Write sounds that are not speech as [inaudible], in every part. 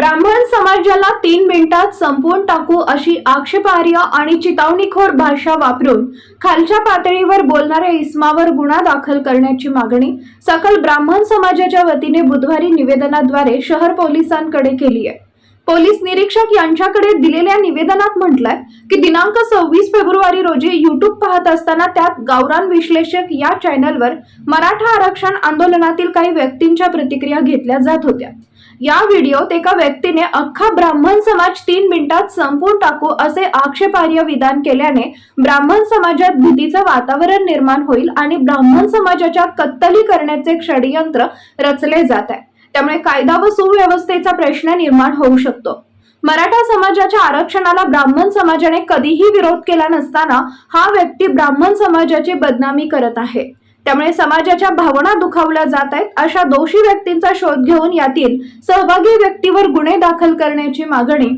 ब्राह्मण समाजाला तीन मिनिटात संपवून टाकू अशी आक्षेपार्ह आणि चितावणीखोर भाषा वापरून खालच्या पातळीवर बोलणाऱ्या इस्मावर गुन्हा दाखल करण्याची मागणी सकल ब्राह्मण समाजाच्या वतीने बुधवारी निवेदनाद्वारे शहर पोलिसांकडे केली आहे. पोलीस निरीक्षक यांच्याकडे दिलेल्या निवेदनात म्हटलंय की दिनांक सव्वीस फेब्रुवारी रोजी युट्यूब पाहत असताना त्यात गावरान विश्लेषक या चॅनलवर मराठा आरक्षण आंदोलनातील काही व्यक्तींच्या प्रतिक्रिया घेतल्या जात होत्या. या व्हिडिओत एका व्यक्तीने अख्खा ब्राह्मण समाज तीन मिनिटात संपून टाकू असे आक्षेपार्ह विधान केल्याने ब्राह्मण समाजात भीतीचं वातावरण निर्माण होईल आणि ब्राह्मण समाजाच्या कत्तली करण्याचे षडयंत्र रचले जात आहे. त्यामुळे कायदा व सुव्यवस्थेचा प्रश्न निर्माण होऊ शकतो. मराठा समाजाच्या आरक्षणाला ब्राह्मण समाजाने कधीही विरोध केला नसताना हा व्यक्ती ब्राह्मण समाजाची बदनामी करत आहे. त्यामुळे समाजाच्या भावना दुखावल्या जात आहेत अशा दोषी व्यक्तींचा शोध घेऊन यातील सहभागी व्यक्तीवर गुन्हे दाखल करण्याची मागणी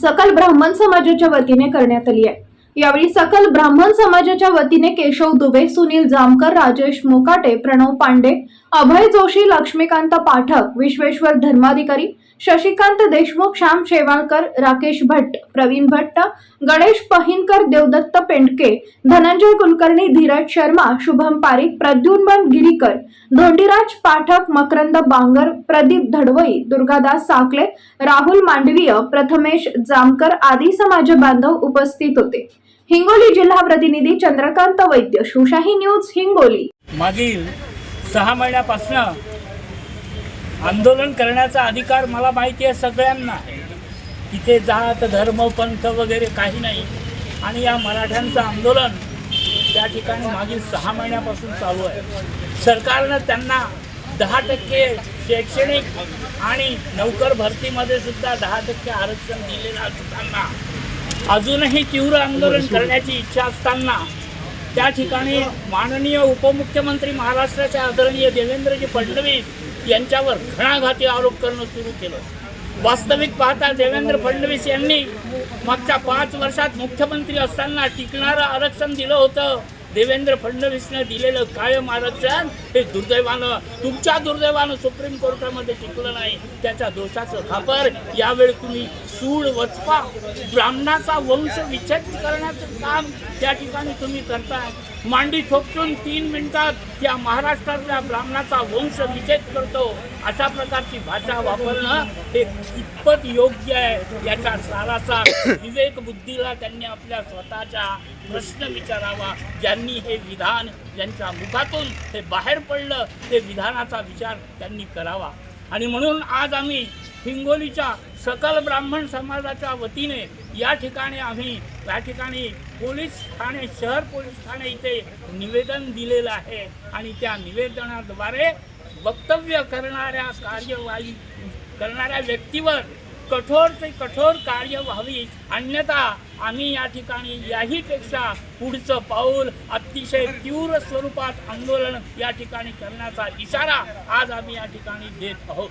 सकल ब्राह्मण समाजाच्या वतीने करण्यात आली आहे. यावेळी सकल ब्राह्मण समाजाच्या वतीने केशव दुबे सुनील जामकर राजेश मोकाटे प्रणव पांडे अभय जोशी लक्ष्मीकांत पाठक विश्वेश्वर धर्माधिकारी शशिकांत देशमुख श्याम शेवाळकर राकेश भट्ट प्रवीण भट्ट गणेश पहिनकर देवदत्त पेंडके धनंजय कुलकर्णी धीरज शर्मा शुभम पारिक प्रद्युन्मन गिरीकर धोंडीराज पाठक मकरंद बांगर प्रदीप धडवई दुर्गादास साकले राहुल मांडवीय प्रथमेश जामकर आदी समाज बांधव उपस्थित होते. हिंगोली जिल्हा प्रतिनिधी चंद्रकांत वैद्य शिवशाही न्यूज हिंगोली. मागील सहा महिन्यापासून आंदोलन करण्याचा अधिकार मला माहिती आहे सगळ्यांना. तिथे जात धर्म पंथ वगैरे काही नाही. आणि या मराठ्यांचं आंदोलन त्या ठिकाणी मागील सहा महिन्यापासून चालू आहे. सरकारनं त्यांना दहा टक्के शैक्षणिक आणि नौकर भरतीमध्ये सुद्धा दहा टक्के आरक्षण दिलेलं असताना अजूनही तीव्र आंदोलन करण्याची इच्छा असताना त्या ठिकाणी माननीय उपमुख्यमंत्री महाराष्ट्राचे आदरणीय देवेंद्रजी फडणवीस यांच्यावर घणाघाती आरोप करणं सुरू केलं. वास्तविक पाहता देवेंद्र फडणवीस यांनी मागच्या पाच वर्षात मुख्यमंत्री असताना टिकणारं आरक्षण दिलं होतं. देवेंद्र फडणवीसनं दिलेलं कायम आरक्षण हे दुर्दैवानं तुमच्या दुर्दैवानं सुप्रीम कोर्टामध्ये टिकलं नाही. त्याच्या दोषाचं खापर. यावेळी तुम्ही सूड वचपा ब्राह्मणाचा वंश विच्छेद करण्याचं काम त्या ठिकाणी तुम्ही करताय. मांडी ठोकून तीन मिनिटात या महाराष्ट्रातल्या ब्राह्मणाचा वंश विच्छेद करतो. अशा प्रकारची भाषा वापरणं हे कितपत योग्य आहे याचा सारासा [coughs] विवेक बुद्धीला त्यांनी आपल्या स्वतःच्या प्रश्न विचारावा. ज्यांनी हे विधान ज्यांच्या मुखातून हे बाहेर पडलं ते विधानाचा विचार त्यांनी करावा. आणि म्हणून आज आम्ही हिंगोलीच्या सकल ब्राह्मण समाजाच्या वतीने या ठिकाणी आम्ही या ठिकाणी पोलीस ठाणे शहर पोलीस ठाणे इथे निवेदन दिलेलं आहे आणि त्या निवेदनाद्वारे वक्तव्य करणाऱ्या कार्यवाही करणाऱ्या व्यक्तीवर कठोर ते कठोर कार्य व्हावी. अन्यथा आम्ही या ठिकाणी याहीपेक्षा पुढचं पाऊल अतिशय तीव्र स्वरूपात आंदोलन या ठिकाणी करण्याचा इशारा आज आम्ही या ठिकाणी देत आहोत.